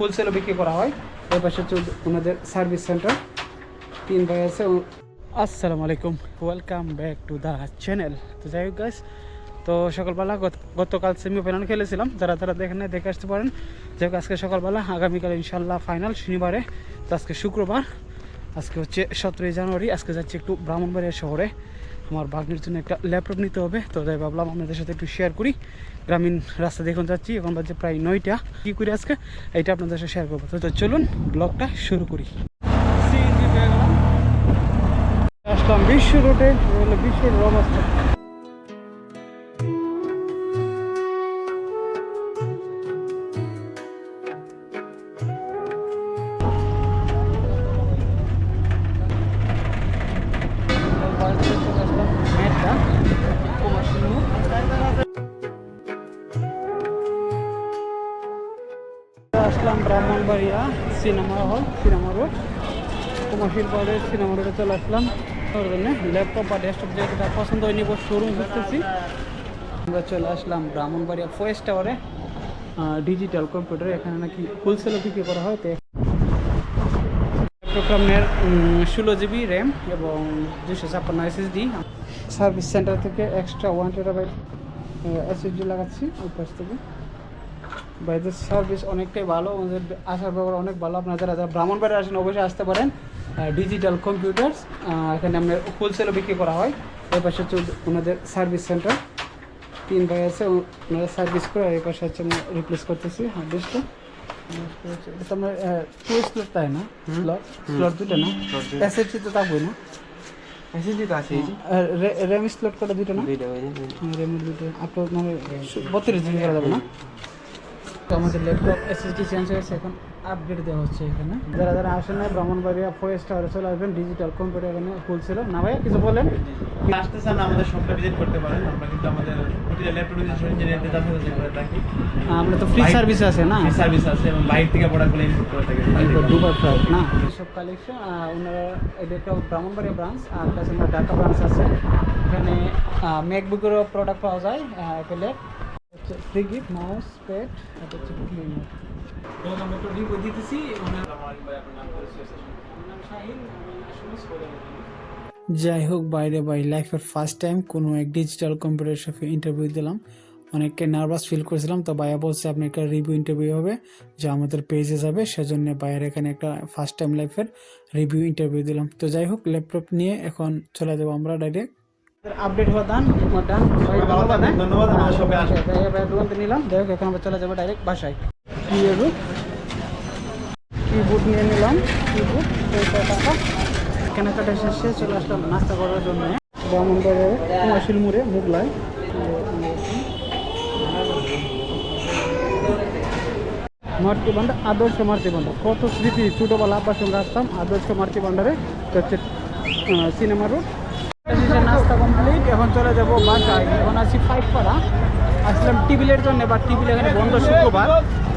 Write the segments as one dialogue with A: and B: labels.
A: হোলসেলও বিক্রি করা হয়। এই পাশে হচ্ছে ওনাদের সার্ভিস সেন্টার তিন ভাই আছে। আসসালামু আলাইকুম। Welcome back to the channel তো যাই হোক গাইস তো সকালবেলা গত- গতকাল সেমিফাইনাল খেলেছিলাম। যারা যারা দেখেন দেখে আসতে পারেন। যাই হোক, আজকে সকালবেলা, আগামীকাল ইনশাল্লাহ ফাইনাল শনিবারে। তো আজকে শুক্রবার, আজকে হচ্ছে সতেরোই জানুয়ারি। আজকে যাচ্ছি একটু ব্রাহ্মণবাড়িয়া শহরে। আমার ভাগ্নের জন্য একটা ল্যাপটপ নিতে হবে। তো তাই ভাবলাম আপনাদের সাথে একটু শেয়ার করি। গ্রামীণ রাস্তা দেখুন যাচ্ছি, এখন বাজে প্রায় নয়টা। কী করি আজকে? এটা আপনাদের সাথে শেয়ার করব। তো চলুন ব্লগটা শুরু করি। আসলাম বিশ্ব রোডে বিশ্ব রোড অবস্থা আসলাম Brahmanbaria cinema hall, cinema road. Commercial college cinema রোডে চলে আসলাম। ওর জন্য ল্যাপটপ বা ডেস্কটপ যেটা পছন্দ হয়নি বস শোরুম খুঁজতেছি। আমরা চলে আসলাম ব্রাহ্মণবাড়িয়া ফয়েস্ট টাওয়ারে ডিজিটাল কম্পিউটার এখানে নাকি হোলসেলও বিক্রি করা হয়। তো আপনার ষোলো জিবি র্যাম এবং দুশো ছাপ্পান্ন এসএসডি সার্ভিস সেন্টার থেকে এক্সট্রা ওয়ান টেরাবাইট এসএসডি লাগাচ্ছি ওই পাশ থেকে। বাইদের সার্ভিস অনেকটাই ভালো ওদের আসার ব্যাপার অনেক ভালো। আপনারা যারা যারা ব্রাহ্মণবাড়ি আসেন অবশ্যই আসতে পারেন ডিজিটাল কম্পিউটার এখানে আপনার হোলসেলও বিক্রি করা হয়। এই পাশে হচ্ছে ওনাদের সার্ভিস সেন্টার তিন ভাই আছে ওনারা সার্ভিস করে আর এই পাশে হচ্ছে আমরা রিপ্লেস করতেছি ডিস্কটা এটা আমরা টু স্লট তাই না? স্লট স্লট দুটো না? তো থাকবে না?
B: এসএসডি তো আছে এই যে।
A: আর র্যাম স্লট কটা দুটো না? র্যামের দুটো আপনার মানে বত্রিশ জিবি করা যাবে না? তো আমাদের ল্যাপটপ এসএসডি চেঞ্জ হয়েছে এখন আপডেট দেওয়া হচ্ছে এখানে। যারা যারা আসেন না ব্রাহ্মণবাড়িয়া ফরেস্ট টাওয়ারে চলে আসবেন ডিজিটাল কম্পিউটার এখানে হোলসেল না ভাইয়া কিছু বলেন?
C: আসতে চান আমাদের শপটা ভিজিট করতে পারেন। আমরা কিন্তু আমাদের প্রতিটা ল্যাপটপ ইনস্টলেশন ইঞ্জিনিয়ারদের করে থাকি।
A: আমরা তো ফ্রি সার্ভিস আছে না?
C: ফ্রি সার্ভিস আছে এবং বাইরে থেকে প্রোডাক্টগুলো ইনপুট করে থাকি।
A: দুবার ফ্লাইট না? সব কালেকশন ওনারা এটা একটা ব্রাহ্মণবাড়িয়া ব্রাঞ্চ আর আমরা ঢাকা ব্রাঞ্চ আছে। এখানে ম্যাকবুকেরও প্রোডাক্ট পাওয়া যায় অ্যাপেলের হচ্ছে ফ্রি গিফট মাউস প্যাড এটা হচ্ছে আমরা একটু রিভিউ দিতেছি ওনার যাই হোক বাইরে বাই লাইফের ফার্স্ট টাইম কোনো এক ডিজিটাল কম্পিউটার শপে ইন্টারভিউ দিলাম। অনেককে নার্ভাস ফিল করেছিলাম তো ভাইয়া বলছে আপনি একটা রিভিউ ইন্টারভিউ হবে যা আমাদের পেজে যাবে সেজন্য ভাইয়ের এখানে একটা ফার্স্ট টাইম লাইফের রিভিউ ইন্টারভিউ দিলাম। তো যাই হোক ল্যাপটপ নিয়ে এখন চলে যাব আমরা ডাইরেক্ট আপডেট হওয়া দান ডান? ধন্যবাদ দোকানতে নিলাম হোক এখন আমরা চলে যাব ডাইরেক্ট বাসায়। কিবোর্ড কিবোর্ড নিয়ে নিলাম? কিবোর্ড টাকা কেনাকাটা শেষে চলে আসলাম নাস্তা করার জন্য। ব্রাহ্মণবাড়িয়ার কুমাশিল মুড়ে মুগলায় মারতি ভান্ডার আদর্শ মারতি ভান্ডার। কত স্মৃতি ছোটোবেলা আব্বার সঙ্গে আসতাম আদর্শ মারতি ভান্ডারে হচ্ছে সিনেমা রোড নাস্তা কমপ্লিট, এখন চলে যাব বাসায়। এখন আছি ফাইভ পাড়া আসলাম টিবিলের জন্য, বা টিবিল এখানে বন্ধ শুক্রবার।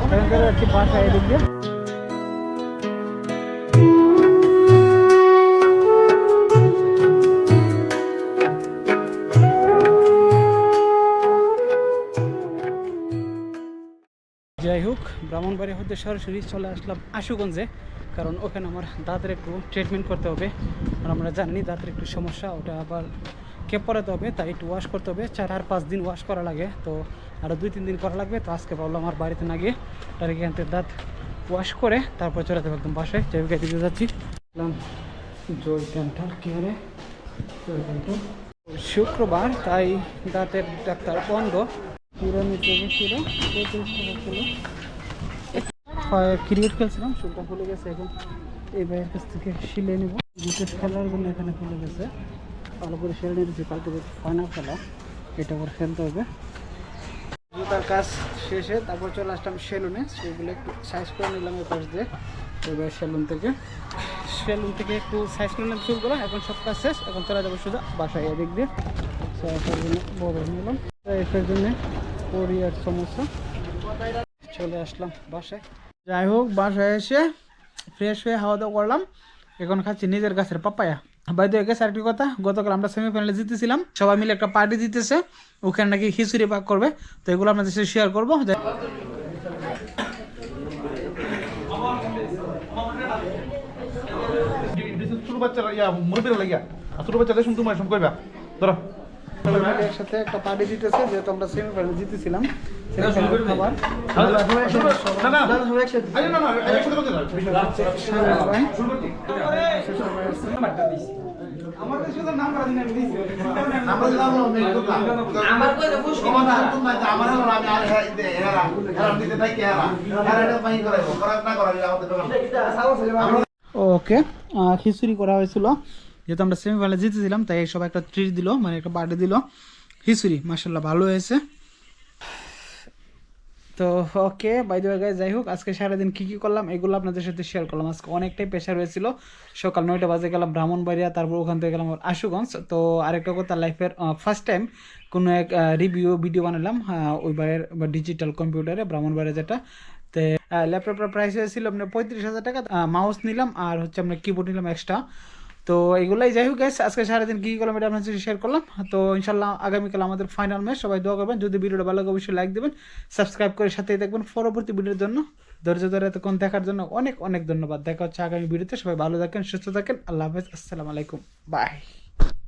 A: এখান থেকে বাসায় এদিক ব্রাহ্মণবাড়ি হতে সরাসরি চলে আসলাম আশুগঞ্জে, কারণ ওখানে আমার দাঁতের একটু ট্রিটমেন্ট করতে হবে। আর আমরা জানি দাঁতের একটু সমস্যা, ওটা আবার কেপ পরাতে হবে, তাই একটু ওয়াশ করতে হবে। চার আর পাঁচ দিন ওয়াশ করা লাগে, তো আরও দুই তিন দিন করা লাগবে। তো আজকে ভাবলাম আমার বাড়িতে না গিয়ে তার এখান থেকে দাঁত ওয়াশ করে তারপর চলে যাব একদম বাসায়। যাই হোক, এদিকে যাচ্ছি। জয় ডেন্টাল কেয়ারে। শুক্রবার, তাই দাঁতের ডাক্তার বন্ধ। ক্রিকেট খেলছিলাম শুটটা খুলে গেছে এখন। এই ভাইয়ের কাছ থেকে শিলে নিব। ক্রিকেট খেলার জন্য এখানে খুলে গেছে, ভালো করে সেরে নিয়েছি কালকে ফাইনাল খেলা, এটা করে খেলতে হবে। জুতার কাজ শেষে, তারপর চলে আসলাম সেলুনে। সেগুলো একটু সাইজ করে নিলাম এই পাশ দিয়ে। এবার সেলুন থেকে সেলুন থেকে একটু সাইজ করে নিলাম চুলগুলো। এখন সব কাজ শেষ, এখন চলে যাব সোজা বাসায় এদিক দিয়ে। জন্য বড় নিলাম এর জন্য কোরিয়ার সমস্যা। চলে আসলাম বাসায়। যাই হোক, বাসায় এসে ফ্রেশ হয়ে হাওয়া দাওয়া করলাম। এখন খাচ্ছি নিজের গাছের পাপায়া বাইরে গেছে আরেকটি কথা, গতকাল আমরা সেমিফাইনালে জিতেছিলাম। সবাই মিলে একটা পার্টি জিতেছে। ওখানে নাকি খিচুড়ি পাক করবে। তো এগুলো আপনাদের সাথে শেয়ার করব।
C: ছোট বাচ্চারা ইয়া, মুরব্বীরা লাগিয়া। ছোট বাচ্চাদের শুনতে শুনতে কইবা। ধরো।
A: একসাথে একটা পার্টি দিতেছে যেহেতু আমরা সেমিফাইনাল জিতেছিলাম। ওকে খিচুড়ি করা হয়েছিল। যেহেতু আমরা সেমিফাইনালে জিতেছিলাম তাই সবাই একটা ট্রিট দিল মানে একটা পার্টি দিল। খিচুড়ি মাসাল্লাহ ভালো হয়েছে। তো ওকে বাই দ্য গাইজ যাই হোক আজকে সারাদিন কী কী করলাম এগুলো আপনাদের সাথে শেয়ার করলাম। আজকে অনেকটাই প্রেশার হয়েছিল। সকাল নয়টা বাজে গেলাম ব্রাহ্মণবাড়িয়া তারপর ওখান থেকে গেলাম আশুগঞ্জ। তো আরেকটা কথা লাইফের ফার্স্ট টাইম কোনো এক রিভিউ ভিডিও বানালাম আহ, ওই বাইরের ডিজিটাল কম্পিউটারে ব্রাহ্মণবাড়িয়া যেটা। তো ল্যাপটপটার প্রাইস হয়েছিল আপনার পঁয়ত্রিশ হাজার টাকা। মাউস নিলাম আর হচ্ছে আমরা কিবোর্ড নিলাম এক্সট্রা তো এগুলাই যাই হোক গাইস আজকে সারাদিন কি করলাম এটা আপনার সাথে শেয়ার করলাম। তো ইনশাল্লাহ আগামীকাল আমাদের ফাইনাল ম্যাচ সবাই দোয়া করবেন। যদি ভিডিওটা ভালো লাগে, অবশ্যই লাইক দেবেন সাবস্ক্রাইব করে সাথেই দেখবেন পরবর্তী ভিডিওর জন্য ধৈর্য ধরে এতক্ষণ দেখার জন্য অনেক অনেক ধন্যবাদ। দেখা হচ্ছে আগামী ভিডিওতে। সবাই ভালো থাকেন, সুস্থ থাকেন। আল্লাহ হাফেজ। আসসালামু আলাইকুম। বাই